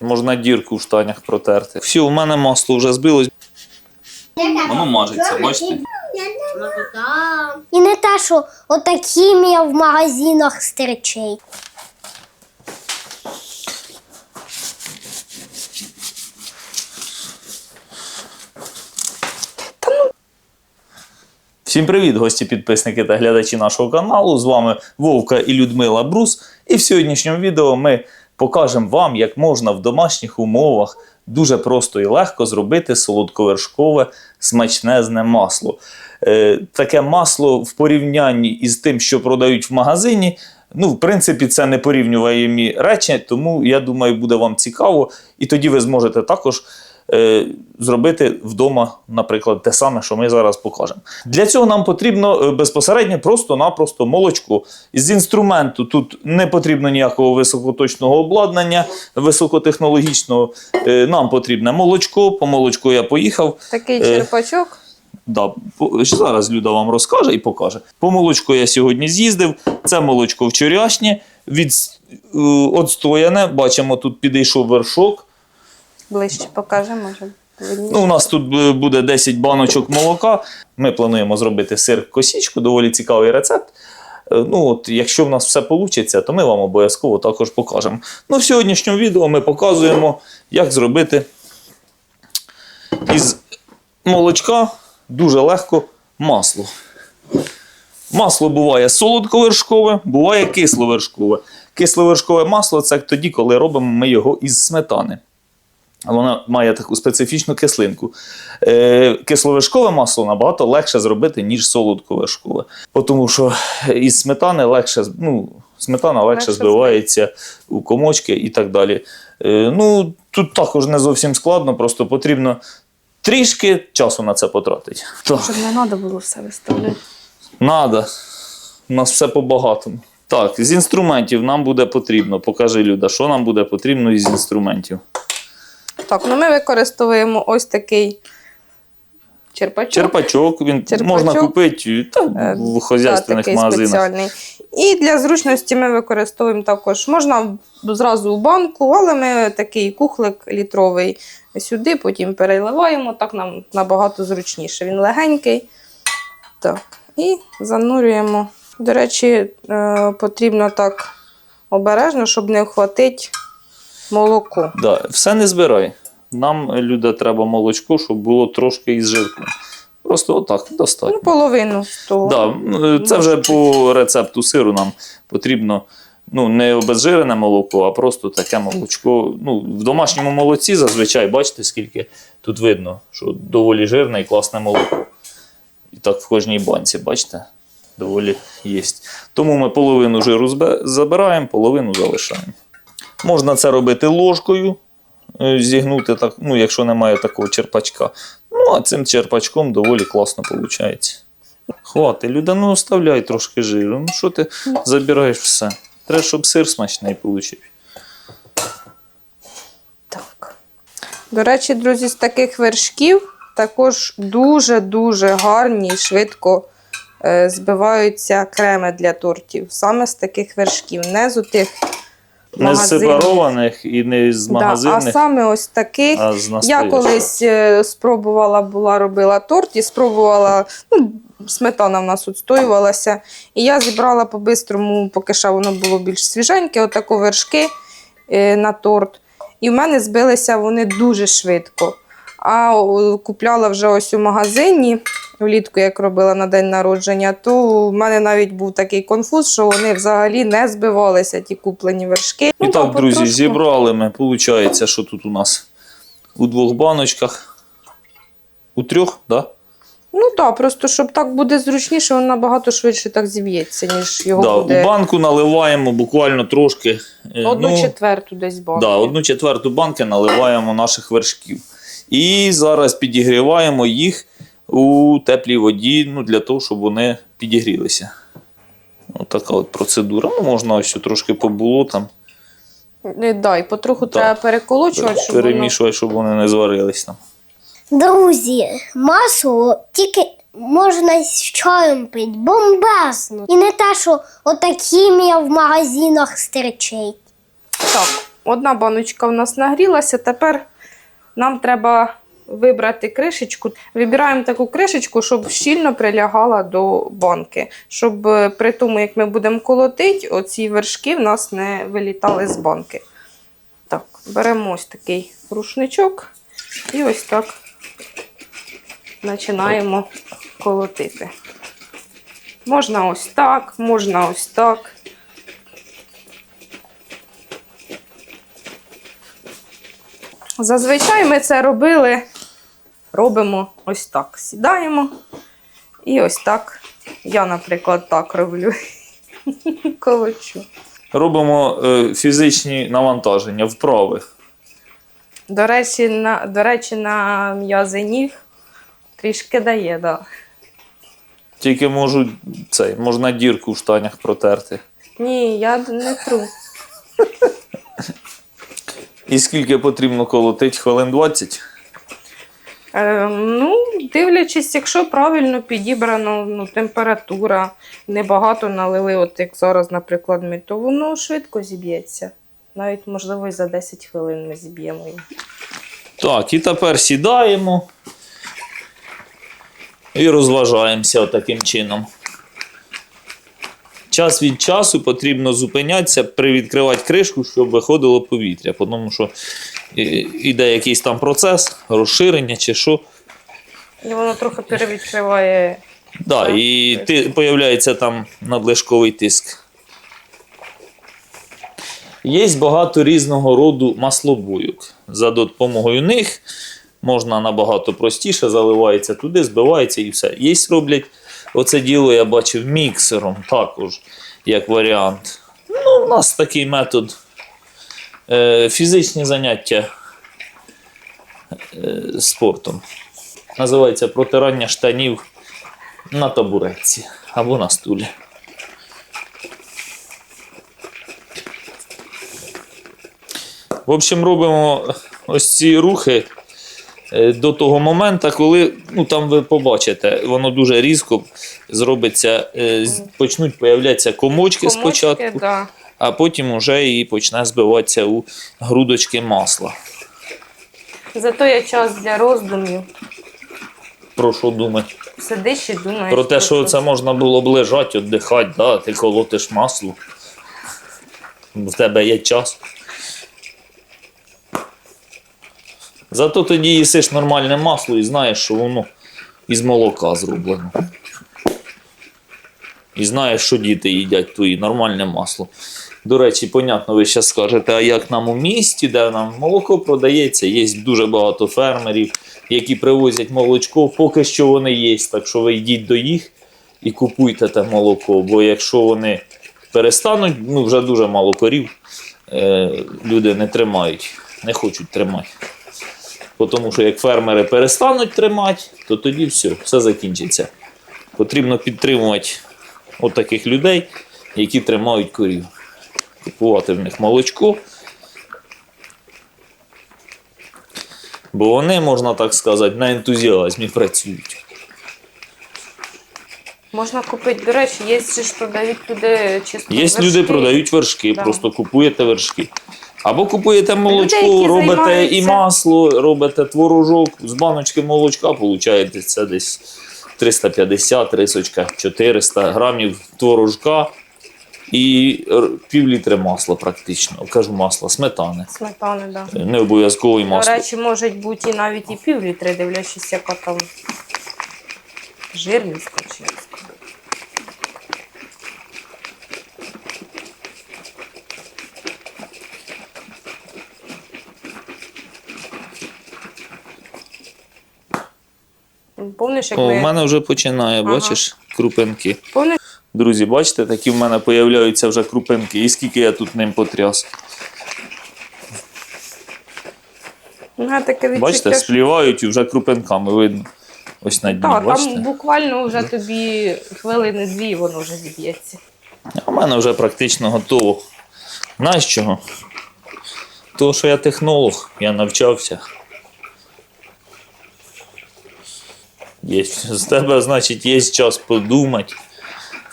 Можна дірку в штанях протерти. Все, у мене масло вже збилось. Воно мажеться, бачите? І не те, що ота хімія в магазинах стерчить. Всім привіт, гості, підписники та глядачі нашого каналу. З вами Вовка і Людмила Брус. І в сьогоднішньому відео ми покажемо вам, як можна в домашніх умовах дуже просто і легко зробити солодковершкове смачнезне масло. Е, таке масло в порівнянні із тим, що продають в магазині. Ну, в принципі, це не порівнюваємі речі, тому я думаю, буде вам цікаво, і тоді ви зможете також зробити вдома, наприклад, те саме, що ми зараз покажемо. Для цього нам потрібно е, безпосередньо просто-напросто молочко. З інструменту тут не потрібно ніякого високоточного обладнання, високотехнологічного. Е, нам потрібне молочко. По молочку я поїхав. Такий Е, черпачок. Да, зараз Люда вам розкаже і покаже. По молочку я сьогодні з'їздив. Це молочко вчорашнє, від, е, отстояне. Бачимо, тут підійшов вершок. Ближче покажемо. Може. Ну, у нас тут е, буде 10 баночок молока. Ми плануємо зробити сир косічку, доволі цікавий рецепт. Е, Ну, от, якщо в нас все вийде, то ми вам обов'язково також покажемо. Ну, в сьогоднішньому відео ми показуємо, як зробити із молочка дуже легко масло. Масло буває солодковершкове, буває кисловершкове. Кисловершкове масло це тоді, коли робимо ми його із сметани. Вона має таку специфічну кислинку. Е, кисловершкове масло набагато легше зробити, ніж солодковершкове. Бо Тому що із сметани легше, ну, сметана легше, Легше збивається у комочки і так далі. Е, ну, тут також не зовсім складно, просто потрібно трішки часу на це потратити. Щоб не треба було все виставляти. Надо. У нас все по-багатому. Так, з інструментів нам буде потрібно. Покажи, Люда, що нам буде потрібно із інструментів. Так, ну ми використовуємо ось такий черпачок. Черпачок, він Черпачок. можна купити та, Е, в хозяйственних такий магазинах. спеціальний. І для зручності ми використовуємо також, можна зразу у банку, але ми такий кухлик літровий сюди, потім переливаємо, так нам набагато зручніше. Він легенький. Так, і занурюємо. До речі, е, потрібно так обережно, щоб не вхватити молоко. Да, все не збирай. Нам, Люда, треба молочко, щоб було трошки із жирком. Просто отак, достатньо. Ну, половину з того. Да, е, це вже по рецепту сиру нам потрібно ну, не обезжирене молоко, а просто таке молочко. Ну, в домашньому молоці зазвичай, бачите, скільки тут видно, що доволі жирне і класне молоко. І так в кожній банці, бачите, доволі є. Тому ми половину жиру забираємо, половину залишаємо. Можна це робити ложкою, е, зігнути, так, ну, якщо немає такого черпачка. Ну, а цим черпачком доволі класно виходить. Хвати, Люда, ну оставляй трошки жиру. Ну що ти забираєш все? Треба, щоб сир смачний вийшов. Так. До речі, друзі, з таких вершків також дуже-дуже гарні і швидко е, збиваються креми для тортів. Саме з таких вершків, не з тих Не з сепарованих і не з Да, а саме ось таких. а, з Я колись е, спробувала, була робила торт і спробувала, ну, сметана в нас відстоювалася. І я зібрала по-бистрому, поки що воно було більш свіженьке, отако вершки е, на торт. І в мене збилися вони дуже швидко. А купляла вже ось у магазині влітку, як робила на день народження, то в мене навіть був такий конфуз, що вони взагалі не збивалися, ті куплені вершки. І Ну, так, да, друзі, потрошку. зібрали ми. Получається, що тут у нас у двох баночках. У трьох, так? Да? Ну так, просто щоб так буде зручніше, він набагато швидше так зіб'ється, ніж його Да, буде У банку наливаємо буквально трошки. е, одну ну, четверту десь банки. Да, одну четверту банки наливаємо наших вершків. І зараз підігріваємо їх у теплій воді ну, для того, щоб вони підігрілися. Отака от процедура. Ну, можна ось трошки побуло там, Не дай, потроху треба переколочувати, щоб воно... перемішувати, щоб вони не зварились там. Друзі, масло тільки можна з чаєм пити, бомбезно. І не те, що ота хімія в магазинах стерчить. Так, Одна баночка у нас нагрілася, тепер нам треба вибрати кришечку. Вибираємо таку кришечку, щоб щільно прилягала до банки. Щоб е, при тому, як ми будемо колотити, оці вершки в нас не вилітали з банки. Так, беремо ось такий рушничок і ось так починаємо колотити. Можна ось так, можна ось так. Зазвичай ми це робили, робимо ось так. Сідаємо і ось так. Я, наприклад, так роблю. Колочу. Робимо е, фізичні навантаження, вправи. До речі, на, до речі, на м'язи ніг трішки дає, да. Тільки можу цей, можна дірку в штанях протерти. Ні, я не тру. І скільки потрібно колотить? Хвилин 20? Е, ну, дивлячись, якщо правильно підібрано ну, температура, небагато налили, от як зараз, наприклад, ми, то воно швидко зіб'ється. Навіть, можливо, і за 10 хвилин ми зіб'ємо його. Так, і тепер сідаємо і розважаємося таким чином. Час від часу потрібно зупинятися, привідкривати кришку, щоб виходило повітря, тому що іде якийсь там процес, розширення чи що. І воно трохи перевідкриває. Да, Так. і ти, появляється там надлишковий тиск. Є багато різного роду маслобойок. За допомогою них можна набагато простіше, заливається туди, збивається і все. Є роблять оце діло, я бачив, міксером також, як варіант. Ну, у нас такий метод. Е, фізичні заняття е, спортом. Називається протирання штанів на табуретці або на стулі. В общем, робимо ось ці рухи е, до того моменту, коли ну, там ви побачите, воно дуже різко зробиться, почнуть появлятися комочки, спочатку, да. А потім вже і почне збиватися у грудочки масла. Зато є час для роздумів. Про що думати? Сидиш і думаєш. Про те, що це можна було б лежати, віддихати, да, ти колотиш масло. В тебе є час. Зато тоді їсиш нормальне масло і знаєш, що воно із молока зроблено. І знаєш, що діти їдять твої нормальне масло. До речі, понятно, ви зараз скажете, а як нам у місті, де нам молоко продається, є дуже багато фермерів, які привозять молочко, поки що вони є. Так що ви йдіть до їх і купуйте те молоко. Бо якщо вони перестануть, ну вже дуже мало корів, е, люди не тримають, не хочуть тримати. Тому що як фермери перестануть тримати, то тоді все, все закінчиться. Потрібно підтримувати от таких людей, які тримають корів. Купувати в них молочко. Бо вони, можна так сказати, на ентузіазмі працюють. Можна купити, до речі, є ж продають люди чисто. Є вершки. люди, продають вершки, Да. просто купуєте вершки. Або купуєте молочко, які робите і масло, робите творожок, з баночки молочка, получаєте це десь 350, рисочка, 400 грамів творожка і пів літри масла практично. Кажу масла, сметани. Сметани, так. Да. Не обов'язково і До речі, може бути і навіть і пів літри, дивлячись, яка там жирність чи. Помниш, як О, ми... в мене вже починає, Ага. бачиш, крупинки. Помниш, Друзі, бачите, такі в мене появляються вже крупинки. І скільки я тут ним потряс. я таке відчуття, Бачите, що- сплівають і вже крупинками видно. Ось на дні, Так, бачите? там буквально вже тобі хвилини дві воно вже зіб'ється. А в мене вже практично готово. Знаєш чого? Того, що я технолог, я навчався. Є, з тебе, значить, є час подумати,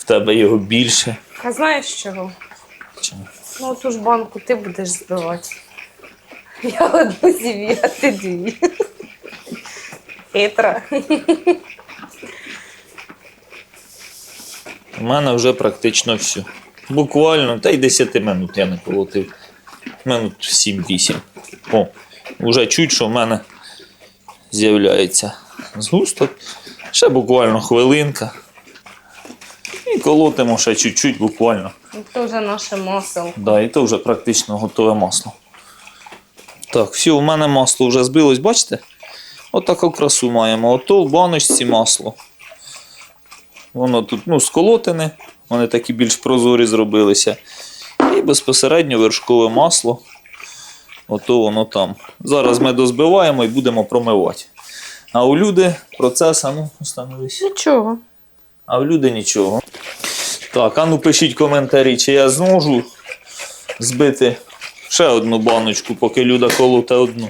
в тебе його більше. А знаєш чого? Чого? Ну, ту ж банку ти будеш збивати. Я одну зів'ю, а ти дві. Хитра. У мене вже практично все. Буквально, та й 10 минут я не колотив. Минут 7-8. О, вже чуть, що в мене з'являється згусток. Ще буквально хвилинка. І колотимо ще чуть-чуть буквально. Це вже наше масло. Да, і то вже практично готове масло. Так, все, у мене масло вже збилось, бачите? Отаку красу маємо. Ото в баночці масло. Воно тут ну, сколотене, вони такі більш прозорі зробилися. І безпосередньо вершкове масло. Ото воно там. Зараз ми дозбиваємо і будемо промивати. А у люди процес, а ну, остановись. Нічого. А в люди нічого. Так, а ну пишіть коментарі, чи я зможу збити ще одну баночку, поки люда колоте одну.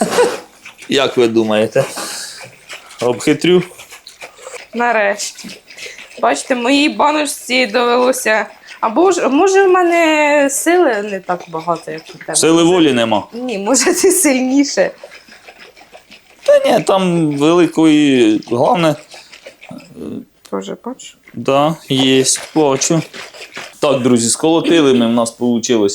Як ви думаєте? Обхитрю? Нарешті. Бачите, моїй баночці довелося. Або ж, може, в мене сили не так багато, як у тебе. Сили волі нема. Ні, може, ти сильніше. Та ні, там великої. Головне, Тоже бачу. да, є, бачу. Так, друзі, сколотили ми, в нас вийшло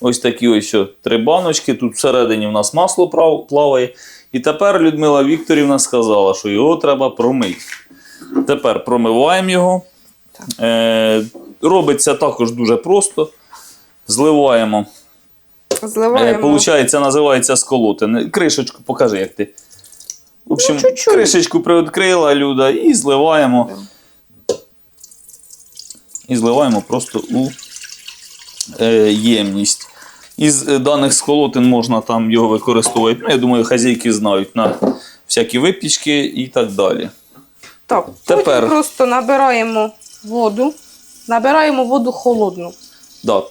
ось такі ось три баночки. Тут всередині в нас масло плаває. І тепер Людмила Вікторівна сказала, що його треба промити. Тепер промиваємо його. Е, робиться також дуже просто. Зливаємо. Е, Зливаємо. Получається, називається сколотене. Кришечку покажи, як ти. В общем, Ну, чуть-чуть. кришечку приоткрила Люда і зливаємо. І зливаємо просто у е, ємність. Із е, даних сколотин можна там його використовувати. Ну, я думаю, хазяйки знають на всякі випічки і так далі. Так, Тепер. потім просто набираємо воду. Набираємо воду холодну. Да,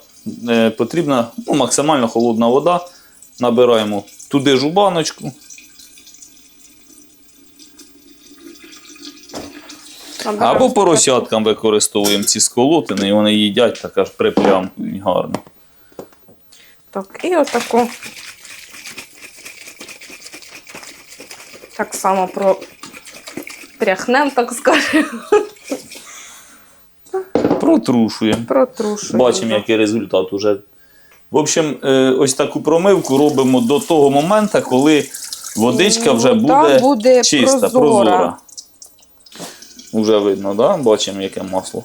е, потрібна ну, максимально холодна вода. Набираємо туди ж у баночку. Або поросяткам використовуємо ці сколотини, і вони їдять так аж приплямкують гарно. Так, і отаку. Так само про тряхнем, так скажемо. Протрушуємо. Протрушуємо. Бачимо, який результат уже. В общем, е, ось таку промивку робимо до того моменту, коли водичка вже буде, буде чиста, прозора. прозора. Уже видно, да? бачимо, яке масло.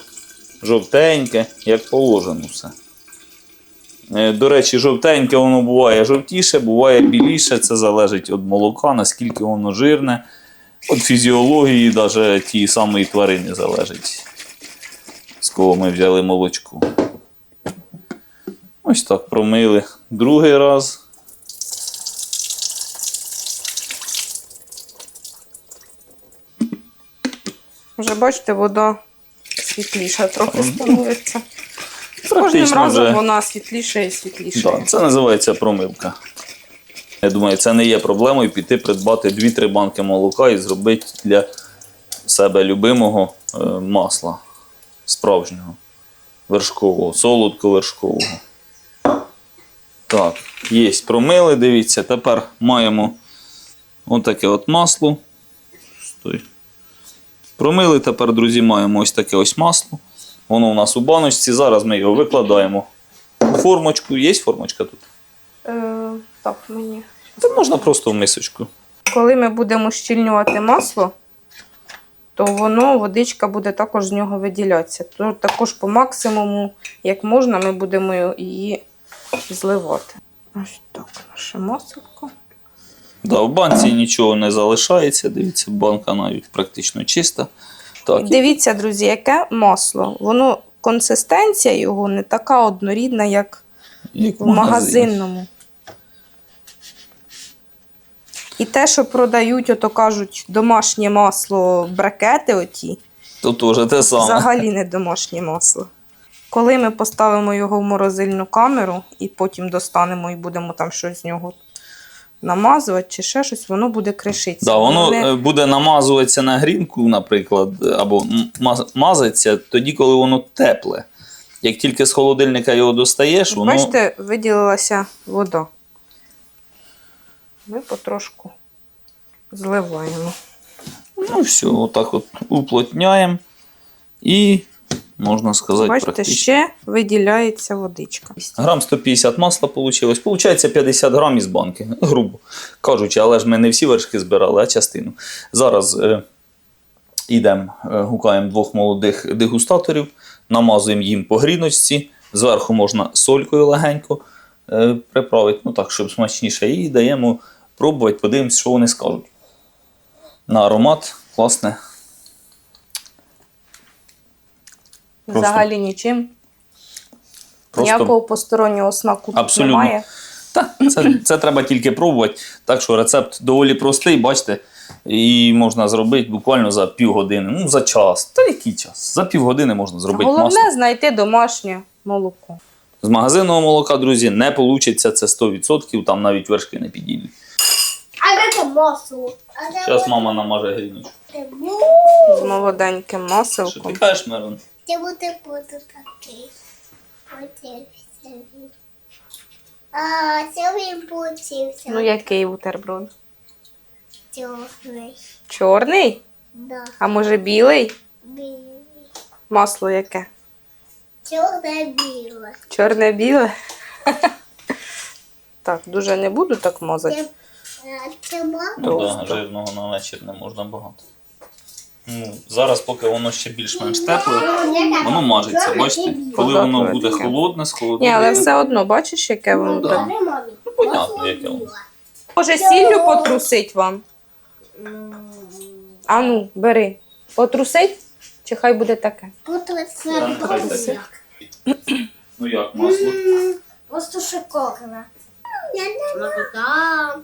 Жовтеньке, як положено все. Е, До речі, жовтеньке воно буває жовтіше, буває біліше. Це залежить від молока, наскільки воно жирне. Від фізіології, навіть тієї самої тварини залежить, з кого ми взяли молочко. Ось так промили другий раз. Вже бачите, вода світліша трохи становиться. З кожним Практично разом вже. вона світліше і світліше. Да, це називається промивка. Я думаю, це не є проблемою піти придбати 2-3 банки молока і зробити для себе любимого е, масла справжнього, вершкового, солодко-вершкового. Так, є, промили, дивіться, тепер маємо отаке от масло. Стой. Промили, тепер, друзі, маємо ось таке ось масло. Воно у нас у баночці. Зараз ми його викладаємо у формочку. Є формочка тут? Е, так, мені. Та можна просто в мисочку. Коли ми будемо щільнювати масло, то воно, водичка буде також з нього виділятися. То також по максимуму, як можна, ми будемо її зливати. Ось так, наше масло. Да, в банці нічого не залишається. Дивіться, банка навіть практично чиста. Так, Дивіться, друзі, яке масло. Воно консистенція його не така однорідна, як як в магазинному. І те, що продають, ото кажуть, домашнє масло, бракети оті, То теж те саме. взагалі не домашнє масло. Коли ми поставимо його в морозильну камеру і потім достанемо і будемо там щось з нього намазувати чи ще щось, воно буде кришитися. Да, воно не- е, буде намазуватися на грінку, наприклад, або мазаться тоді, коли воно тепле. Як тільки з холодильника його достаєш, воно. Бачите, виділилася вода. Ми потрошку зливаємо. Ну все, отак от уплотняємо. І, можна сказати, Бачите, практично. ще виділяється водичка. Грам 150 масла вийшло. Получається 50 грам із банки, грубо кажучи, але ж ми не всі вершки збирали, а частину. Зараз е, йдемо, е, гукаємо двох молодих дегустаторів, намазуємо їм по гріночці. Зверху можна солькою легенько е, приправити, ну так, щоб смачніше, і даємо пробувати, подивимось, що вони скажуть. На аромат класне. Просто- Взагалі нічим. Просто Ніякого постороннього смаку Абсолютно. немає. Так, це, це треба тільки пробувати. Так що рецепт доволі простий, бачите, і можна зробити буквально за півгодини, ну за час. Та який час? За півгодини можна зробити Головне масло. знайти домашнє молоко. З магазинного молока, друзі, не вийде, це 100%, там навіть вершки не підійдуть. А де це масло? Зараз мама намаже гріночку. З молоденьким Що маселком. ти кажеш, Мирон? Це буде буду такий. Все він. А, це він получився. Ну, який бутерброд? Чорний. Чорний? Да. А може білий? Білий. Масло яке? Чорне біле. Чорне-біле? Так, дуже не буду так мазати. Це, це ма- Ну, да, жирного на вечір не можна багато. Ну, зараз, поки воно ще більш-менш тепле, воно мажеться. Бачите? Коли воно буде холодне, з Ні, але все одно, бачиш, яке воно да. так. Понятно, яке воно. Може, сіллю потрусить вам? А ну, бери. Потрусить? Чи хай буде таке? Таке. Ну як, масло? Просто шикарно. Да.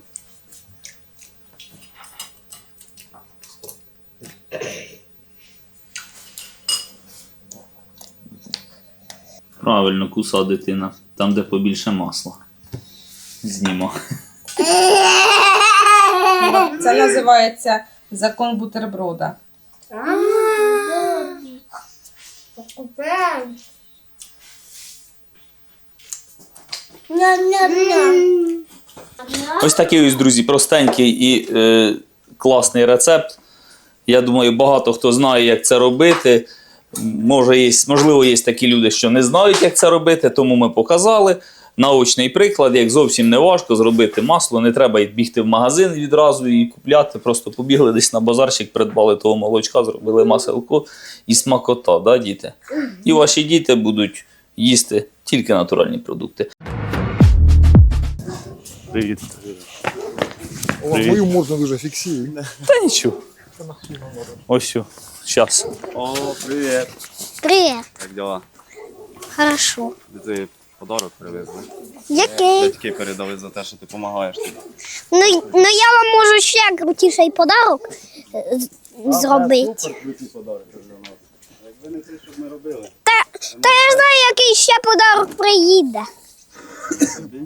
Правильно, куса дитина. Там, де побільше масла. Знімо. Це називається закон бутерброда. Ось такий ось, друзі, простенький і е, класний рецепт. Я думаю, багато хто знає, як це робити. Може, є, можливо, є такі люди, що не знають, як це робити, тому ми показали. Наочний приклад, як зовсім не важко зробити масло, не треба бігти в магазин відразу і купляти. Просто побігли десь на базарчик, придбали того молочка, зробили маселко і смакота, да, діти? І ваші діти будуть їсти тільки натуральні продукти. Привіт. О, Привіт. мою можна дуже фіксую. Та нічого. Ось. Зараз. О, привіт. Привет. Як діла? Хорошо. Ти подарок привезли. Який? Батьки передали за те, що ти допомагаєш. Ну, ну я вам можу ще крутіший подарок е, зробити. Супер подарки для нас. Якби не те, щоб ми робили. Та, та я знаю, який ще подарок приїде. Тобі?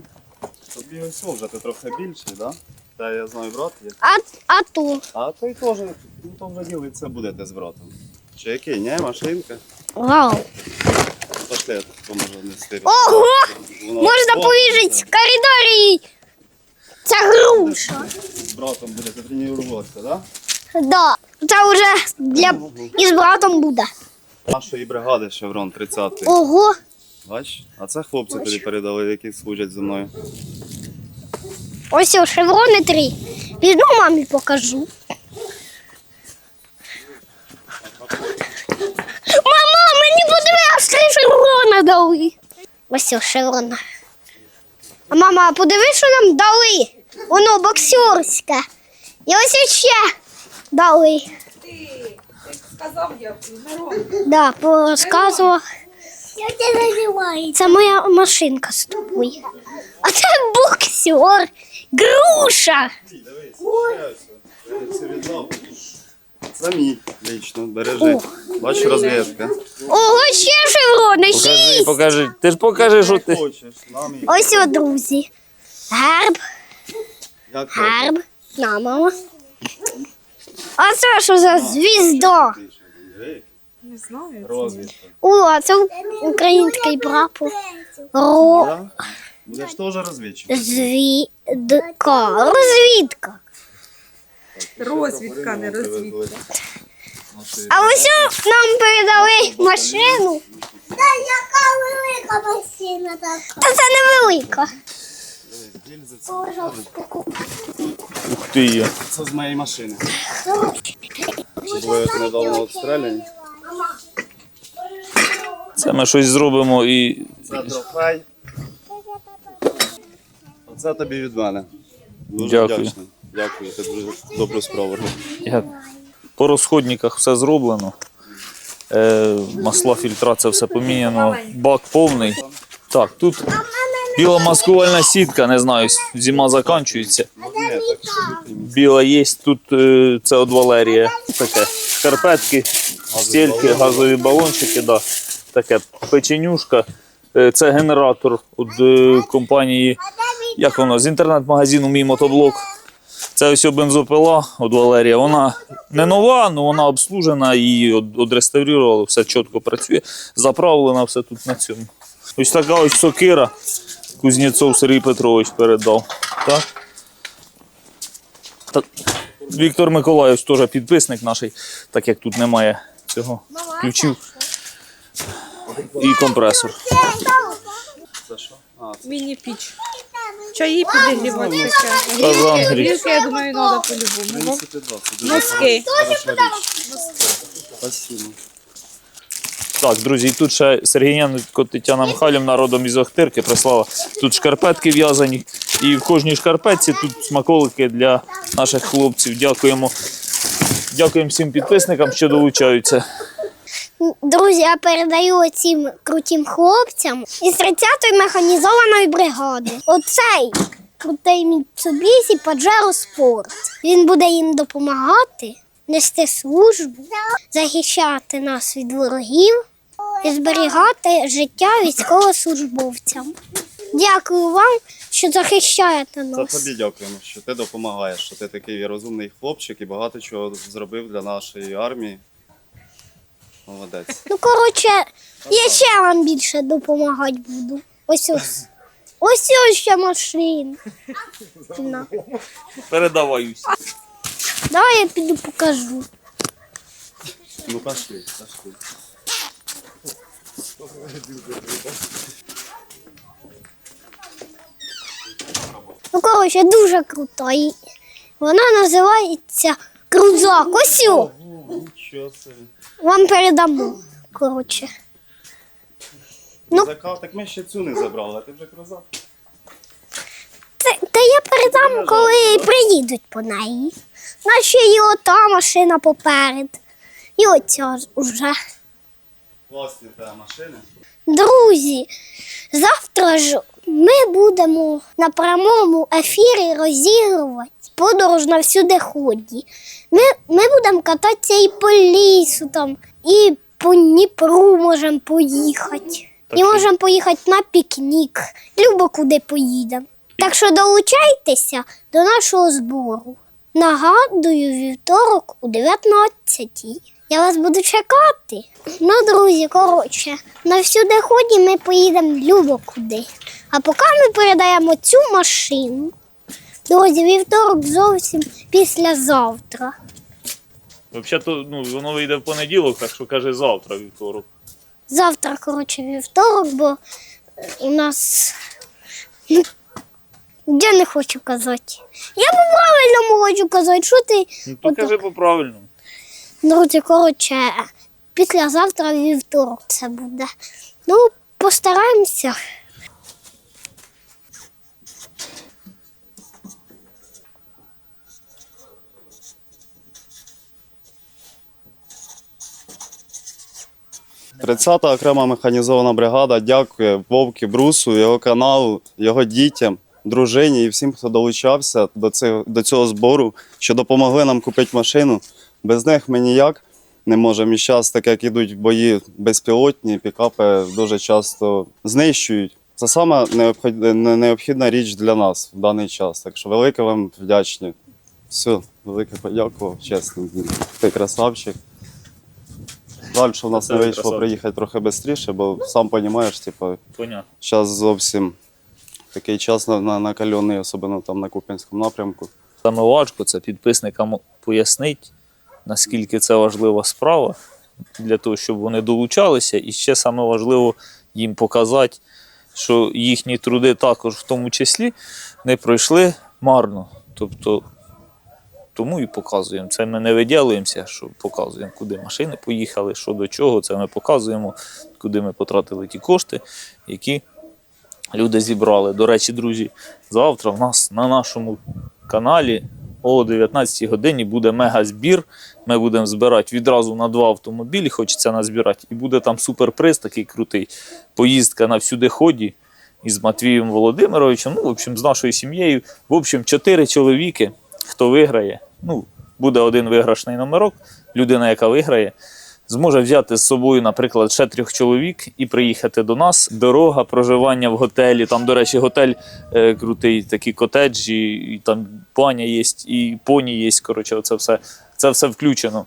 Тобі ось вже ти трохи більший, так? Да? Та я знаю брат є. А, а ту. А той теж, ну то вже ділиться будете з братом. Чи який, ні, машинка? Вау. Пошли, поможе нести. Ого! Воно- Можна О, повіжити в коридорі. Це груша. З братом будете тренуватися, так? Да. Це вже для і з братом буде. Нашої бригади Шеврон 30 Ого. Бач? А це хлопці тобі передали, які служать зі мною. Ось о, шеврони три. Піду мамі покажу. Мама, мені подивись, три шеврона дали. Ось о, шеврона. А мама, подиви, що нам дали. Воно боксерське. І ось ще дали. Ти сказав дякую, Мирон. Да, порозказував. Це моя машинка з тобою. А це боксер. Груша. Це. Це мій лічно, бережи. Бач, розвідка. Ого, ще шеврони, Покажи, шість. покажи. Ти ж покажи, що ти. Хочеш, нам. Ось о, друзі. Герб, Як. На, мама. А це що за звізда? Не знаю. Розвідка. О, а це український прапор. Ро, Да? Будеш теж розвідчик? зві, розвідка. Розвідка. Розвідка, не розвідка. А ось нам передали машину. Та яка велика машина така? Та це не велика. Ух ти є. Це з моєї машини. Були недавно обстріляні. Це ми щось зробимо і Це трофей. Оце тобі від мене. Дуже Дякую. вдячний. Дякую, ти дуже добру справу. Я... По розходниках все зроблено. Е, масла, фільтрація, все поміняно. Бак повний. Так, тут біла маскувальна сітка, не знаю, зима закінчується. Біла є, тут е, це від Валерія. Таке. Шкарпетки, стільки, газові балончики, да. таке печенюшка. Е, Це генератор від е, компанії, як воно, з інтернет-магазину Мій мотоблок. Це ось бензопила від Валерія. Вона не нова, але вона обслужена, її од- одреставрували, все чітко працює. Заправлена все тут на цьому. Ось така ось сокира. Кузнєцов Сергій Петрович передав. Так? Та- Віктор Миколаївич теж підписник наш, так як тут немає цього ключів. І компресор. Це що? А, це Міні-піч. Чаї підігрівати таке. Грілки, грілки, я думаю, треба по-любому. 32. Це дуже Носки. Спасибо. Так, друзі, тут ще Сергієнко Тетяна Михайлівна родом із Охтирки прислала. Тут шкарпетки в'язані. І в кожній шкарпетці тут смаколики для наших хлопців. Дякуємо. Дякуємо всім підписникам, що долучаються. Друзі, я передаю цим крутим хлопцям із 30-ї механізованої бригади. Оцей крутий Mitsubishi Pajero Sport. Він буде їм допомагати нести службу, захищати нас від ворогів і зберігати життя військовослужбовцям. Дякую вам, що захищаєте Це нас. тобі дякуємо, що ти допомагаєш, що ти такий розумний хлопчик і багато чого зробив для нашої армії. Молодець. Ну, коротше, я ще вам більше допомагати буду. Ось ось. Ось ось ще машин. На. Передаваюсь. Давай я піду покажу. Ну пошли, пошли. Ну, коротше, дуже крута. І вона називається Нічого собі. вам передамо. Коротше. Ну. Закал, так ми ще цю не забрали, а ти вже крузак. Та, та я передам, коли приїдуть по неї. Наші і ота машина поперед. І оця ж Та машини. Друзі, завтра ж ми будемо на прямому ефірі розігрувати подорож на всюди ході. Ми, ми будемо кататися і по лісу, там, і по Дніпру можемо поїхати. Так і можемо поїхати на пікнік. Любо куди поїдемо. Так що долучайтеся до нашого збору. Нагадую, вівторок у 19-й. Я вас буду чекати. Ну, друзі, коротше, на всюди ході ми поїдемо любо куди. А поки ми передаємо цю машину. Друзі, вівторок зовсім післязавтра. Взагалі, ну, воно вийде в понеділок, так що каже завтра вівторок. Завтра, коротше, вівторок, бо у нас. Ну, я не хочу казати. Я по-правильному хочу казати, що ти. Ну то кажи по-правильному. Друзі, коротше, післязавтра вівторок це буде. Ну, постараємося. Тридцята окрема механізована бригада дякує Вовки Брусу, його каналу, його дітям, дружині і всім, хто долучався до цього, до цього збору, що допомогли нам купити машину. Без них ми ніяк не можемо. І зараз, так як ідуть бої безпілотні, пікапи дуже часто знищують. Це саме необхід- необхідна річ для нас в даний час. Так що велике вам вдячні. Все, велике подякував, чесно. Ти красавчик. Жаль, що в нас не вийшло приїхати трохи швидше, бо сам розумієш, типу, зараз зовсім Такий час на, на, накалений, особливо там на Куп'янському напрямку. Саме важко це підписникам пояснити, наскільки це важлива справа для того, щоб вони долучалися. І ще саме важливо їм показати, що їхні труди також в тому числі не пройшли марно. Тобто, тому і показуємо. Це ми не виділуємося, що показуємо, куди машини поїхали, що до чого. Це ми показуємо, куди ми потратили ті кошти, які люди зібрали. До речі, друзі, завтра в нас на нашому каналі о 19 годині буде мегазбір. Ми будемо збирати відразу на два автомобілі, хочеться назбирати. І буде там суперприз такий крутий. Поїздка на всюди ході із Матвієм Володимировичем. Ну, в общем, з нашою сім'єю. В общем, чотири чоловіки, хто виграє. Ну, буде один виграшний номерок. Людина, яка виграє, зможе взяти з собою, наприклад, ще трьох чоловік і приїхати до нас. Дорога, проживання в готелі. Там, до речі, готель е, крутий, такі котеджі, і там баня є, і поні є. Коротше, це все, це все включено.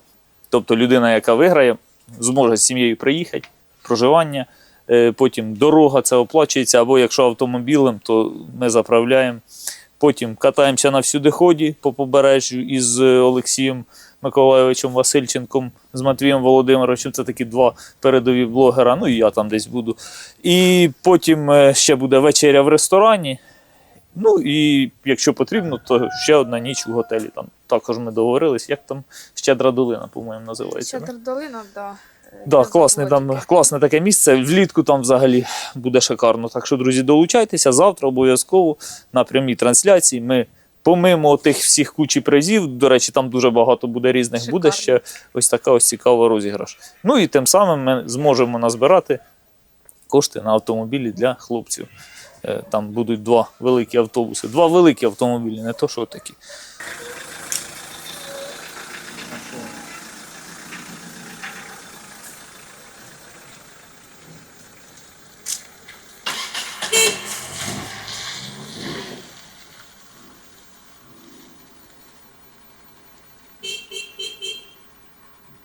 Тобто людина, яка виграє, зможе з сім'єю приїхати, проживання. е, Потім дорога це оплачується, або якщо автомобілем, то ми заправляємо. Потім катаємося на всюдиході по побережжю із е, Олексієм Миколайовичем Васильченком, з Матвієм Володимировичем. Це такі два передові блогера. Ну і я там десь буду. І потім е, ще буде вечеря в ресторані. Ну і якщо потрібно, то ще одна ніч у готелі. Там також ми договорились, як там щедра долина, по-моєму, називається. да? долина, да. Да, класне, там, класне таке місце. Влітку там взагалі буде шикарно. Так що, друзі, долучайтеся. Завтра обов'язково на прямій трансляції. Ми помимо тих всіх кучі призів, до речі, там дуже багато буде різних, буде ще ось така ось цікава розіграш. Ну і тим самим ми зможемо назбирати кошти на автомобілі для хлопців. Е, Там будуть два великі автобуси. Два великі автомобілі, не то що такі.